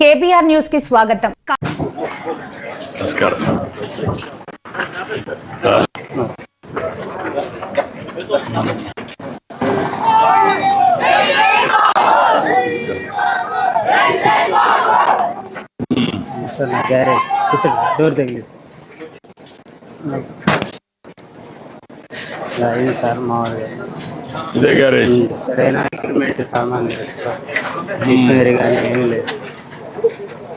KBR news కి స్వాగతం నమస్కారం సార్ నా గ్యారేజ్ కూర్చోండి సార్ డోర్ తగిలిసి ఇలా ఇది సార్ మామూలుగా ఇదే గ్యారేజ్ సరైన ఎక్విప్మెంట్ సామాన్ లేదు సార్ మిషనరీ కానీ ఏమీ లేదు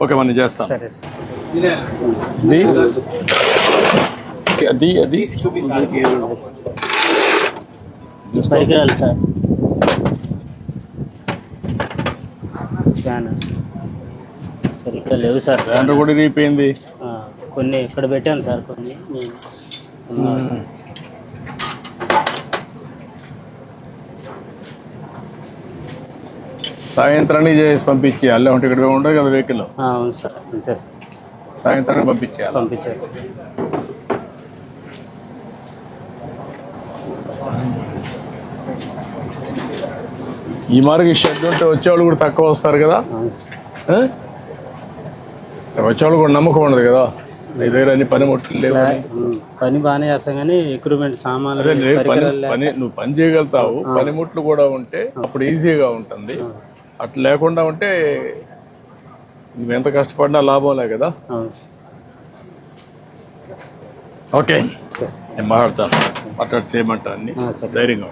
ఓకే మనం చేస్తాం. సరే సార్. అది? అది సార్. స్కానర్ సరిగ్గా లేవు సార్ దాంట్లో కూడా ఇరిగిపోయింది ఆ, కొన్ని ఇక్కడ పెట్టాను సార్ కొన్ని నేను ఉన్న- సాయంత్రానికి చేసి పంపించేయాలి లేకుంటే ఇక్కడ ఉండదు కదా వెహికల్. అవును సార్. అంతే సాయంత్రానికి పంపించేయాలి. పంపించేసి ఈ మార్గం షెడ్ ఉంటే వచ్చేవాళ్ళు కూడా తక్కువ వస్తారు కదా? వచ్చేవాళ్ళు కూడా నమ్మకం ఉండదు కదా? నీ దగ్గర అన్ని పనిముట్లు లేవు. పని బాగానే చేస్తాం కానీ ఎక్విప్మెంట్ సామాన్లు పని పని నువ్వు పని చేయగలుగుతావు. పనిముట్లు కూడా ఉంటే అప్పుడు ఈజీగా ఉంటుంది. అట్లా లేకుండా ఉంటే నువ్వు ఎంత కష్టపడినా లాభంలే కదా. ఓకే నేను మాట్లాడతాను మాట్లాడి చేయమంటా అన్ని. ధైర్యంగా.